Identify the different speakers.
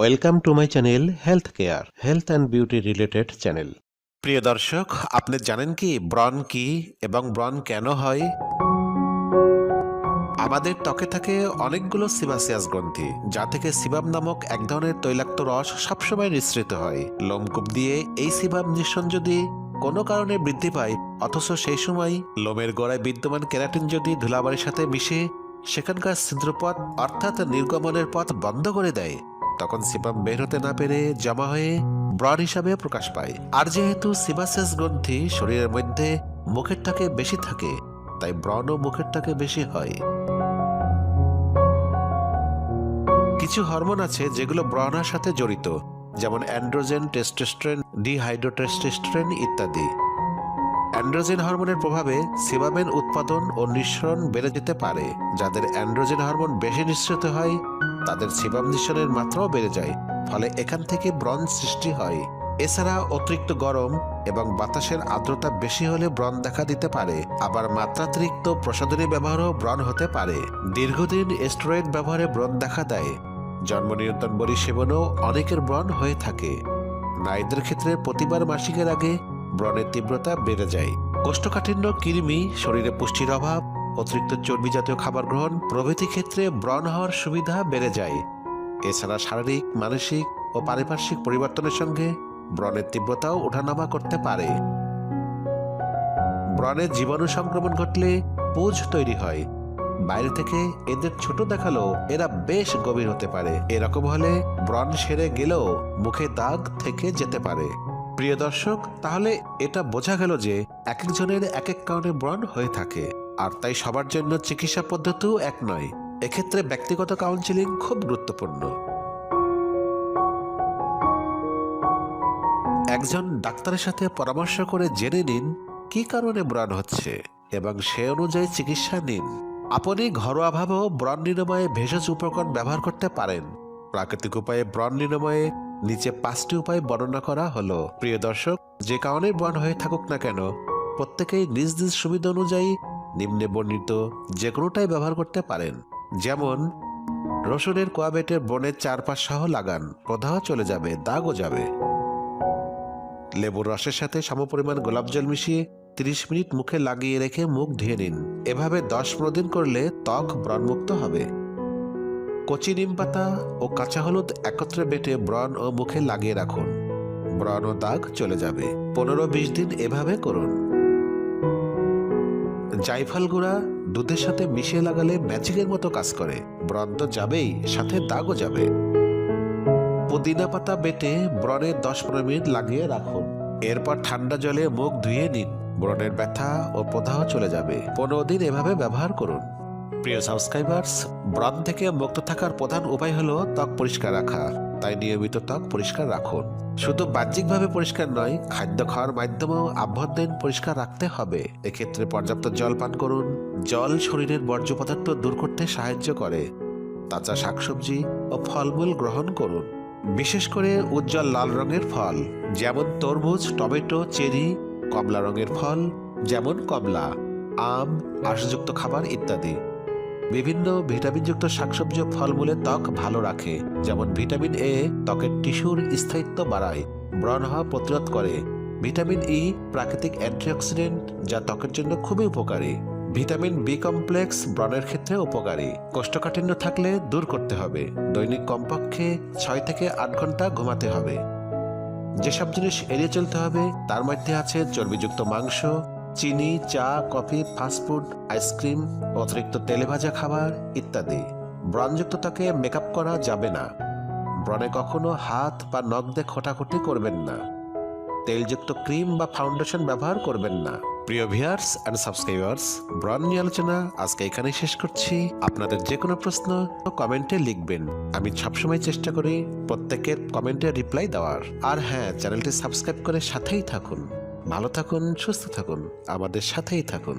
Speaker 1: Welcome to my channel health care health and beauty related channel প্রিয় দর্শক, আপনি জানেন কি ব্রণ কি এবং ব্রণ কেন হয়? আমাদের ত্বকে থাকে অনেকগুলো সিবাসিয়াস গ্রন্থি, যা থেকে সিবাম নামক এক ধরনের তৈলাক্ত রস সবসময় নিঃসৃত হয়। লোমকূপ দিয়ে এই সিবাম নিঃসরণ যদি কোনো কারণে বৃদ্ধি পায়, অথচ সেই সময় লোমের গোড়ায় বিদ্যমান কেরাটিন যদি ধুলাবাড়ির সাথে মিশে, সেখানকার ছিদ্রপথ অর্থাৎ নির্গমনের পথ বন্ধ করে দেয় তখন সিবাম বের হতে না পেরে জমা হয়ে ব্রণ হিসাবে প্রকাশ পায়। আর যেহেতু সিবাসিয়াস গ্রন্থি শরীরের মধ্যে মুখের টাকে বেশি থাকে, তাই ব্রণও মুখের টাকে বেশি হয়। কিছু হরমোন আছে যেগুলো ব্রণার সাথে জড়িত, যেমন অ্যান্ড্রোজেন, টেস্টোস্টেরন, ডিহাইড্রোটেস্টোস্টেরন ইত্যাদি। অ্যান্ড্রোজেন হরমোনের প্রভাবে সিবামেন উৎপাদন ও নিঃসরণ বেড়ে যেতে পারে, যাদের অ্যান্ড্রোজেন হরমোন বেশি নিঃসৃত হয় তাদের নিঃসরণের মাত্রাও বেড়ে যায়, ফলে এখান থেকে ব্রণ সৃষ্টি হয়। এছাড়া অতিরিক্ত গরম এবং বাতাসের আর্দ্রতা বেশি হলে ব্রণ দেখা দিতে পারে। আবার মাত্রাতিরিক্ত প্রসাধনী ব্যবহারও ব্রণ হতে পারে। দীর্ঘদিন স্টেরয়েড ব্যবহারে ব্রণ দেখা দেয়। জন্ম নিয়ন্ত্রণ বড়ি সেবনেও অনেকের ব্রণ হয়ে থাকে। নারীদের ক্ষেত্রে প্রতিবার মাসিকের আগে ব্রণের তীব্রতা বেড়ে যায়। কোষ্ঠকাঠিন্য, কৃমি, শরীরে পুষ্টির অভাব অতিরিক্ত চর্বি জাতীয় খাবার গ্রহণ প্রভৃতি ক্ষেত্রে ব্রণ হওয়ার সুবিধা বেড়ে যায়। এছাড়া শারীরিক, মানসিক ও পারিপার্শ্বিক পরিবর্তনের সঙ্গে ব্রণের তীব্রতাও ওঠানামা করতে পারে। ব্রণের জীবাণু সংক্রমণ ঘটলে পুজ তৈরি হয়। বাইরে থেকে এদের ছোট দেখাল এরা বেশ গভীর হতে পারে। এরকম হলে ব্রণ সেরে গেলেও মুখে দাগ থেকে যেতে পারে। প্রিয় দর্শক, তাহলে এটা বোঝা গেল যে এক একজনের এক এক কারণে ব্রণ হয়ে থাকে। আর তাই সবার জন্য চিকিৎসা পদ্ধতিও এক নয়। এক্ষেত্রে ব্যক্তিগত কাউন্সিলিং খুব গুরুত্বপূর্ণ। একজন ডাক্তারের সাথে পরামর্শ করে জেনে নিন কি কারণে ব্রণ হচ্ছে এবং সে অনুযায়ী চিকিৎসা নিন। আপনি ঘরোয়াভাবেও ব্রণ নিরাময়ে ভেষজ উপকরণ ব্যবহার করতে পারেন। প্রাকৃতিক উপায়ে ব্রণ নিরাময়ে নিচে পাঁচটি উপায় বর্ণনা করা হলো। প্রিয় দর্শক, যে কারণে ব্রণ হয়ে থাকুক না কেন, প্রত্যেকেই নিজ নিজ সুবিধা অনুযায়ী নিম্নে বর্ণিত যে কোনোটাই ব্যবহার করতে পারেন। যেমন, রসুনের কোয়া বেটে ব্রণের চারপাশ সহ লাগান প্রদাহ চলে যাবে, দাগও যাবে। লেবুর রসের সাথে সমপরিমাণ গোলাপ জল মিশিয়ে তিরিশ মিনিট মুখে লাগিয়ে রেখে মুখ ধুয়ে নিন। এভাবে দশ পনেরো দিন করলে ত্বক ব্রণমুক্ত হবে। কচি নিম পাতা ও কাঁচা হলুদ একত্রে বেটে ব্রণ ও মুখে লাগিয়ে রাখুন। ব্রণ ও দাগ চলে যাবে। পনেরো বিশ দিন এভাবে করুন। জাইফল গুঁড়া দুধের সাথে মিশিয়ে লাগালে ম্যাজিকের মতো কাজ করে। ব্রণ তো যাবেই, সাথে দাগও যাবে। পুদিনা পাতা বেটে ব্রণের দশ পনেরো মিনিট লাগিয়ে রাখুন। এরপর ঠান্ডা জলে মুখ ধুয়ে নিন। ব্রণের ব্যথা ও প্রদাহ চলে যাবে। পনেরো দিন এভাবে ব্যবহার করুন। প্রিয় সাবস্ক্রাইবার্স, ব্রণ থেকে মুক্ত থাকার প্রধান উপায় হলো ত্বক পরিষ্কার রাখা। তাই নিয়মিত ত্বক পরিষ্কার রাখুন। শুধু বাহ্যিকভাবে পরিষ্কার নয়, খাদ্য খাওয়ার মাধ্যমেও আভ্যন্তরীণ পরিষ্কার রাখতে হবে। এক্ষেত্রে পর্যাপ্ত জল পান করুন। জল শরীরের বর্জ্য পদার্থ দূর করতে সাহায্য করে। তাজা শাকসবজি ও ফলমূল গ্রহণ করুন। বিশেষ করে উজ্জ্বল লাল রঙের ফল, যেমন তরমুজ, টমেটো, চেরি, কমলা রঙের ফল, যেমন কমলা, আম, আঁশযুক্ত খাবার ইত্যাদি। বিভিন্ন ভিটামিনযুক্ত শাকসবজি ও ফলমূলের ত্বক ভালো রাখে। যেমন ভিটামিন এ ত্বকের টিস্যুর স্থায়িত্ব বাড়ায় ব্রণ হওয়া প্রতিরোধ করে। ভিটামিন ই প্রাকৃতিক অ্যান্টিঅক্সিডেন্ট যা ত্বকের জন্য খুবই উপকারী। ভিটামিন বি কমপ্লেক্স ব্রণের ক্ষেত্রে উপকারী। কোষ্ঠকাঠিন্য থাকলে দূর করতে হবে। দৈনিক কমপক্ষে ছয় থেকে আট ঘণ্টা ঘুমাতে হবে। যেসব জিনিস এড়িয়ে চলতে হবে, তার মধ্যে আছে চর্বিযুক্ত মাংস চিনি, চা, কফি ফাস্টফুড আইসক্রিম অতিরিক্ত তেলে ভাজা খাবার ইত্যাদি। ব্রণযুক্ত ত্বকে মেকআপ করা যাবে না। ব্রণে কখনো হাত বা নখ দিয়ে খোটাখুটি করবেন না। তেলযুক্ত ক্রিম বা ফাউন্ডেশন ব্যবহার করবেন না। প্রিয় ভিয়ার্স অ্যান্ড সাবস্ক্রাইবার্স ব্রণ নিয়ে আলোচনা আজকে এখানেই শেষ করছি। আপনাদের যে কোনো প্রশ্ন কমেন্টে লিখবেন। আমি সবসময় চেষ্টা করি প্রত্যেকের কমেন্টে রিপ্লাই দেওয়ার। আর হ্যাঁ চ্যানেলটি সাবস্ক্রাইব করে সাথেই থাকুন। ভালো থাকুন সুস্থ থাকুন আমাদের সাথেই থাকুন।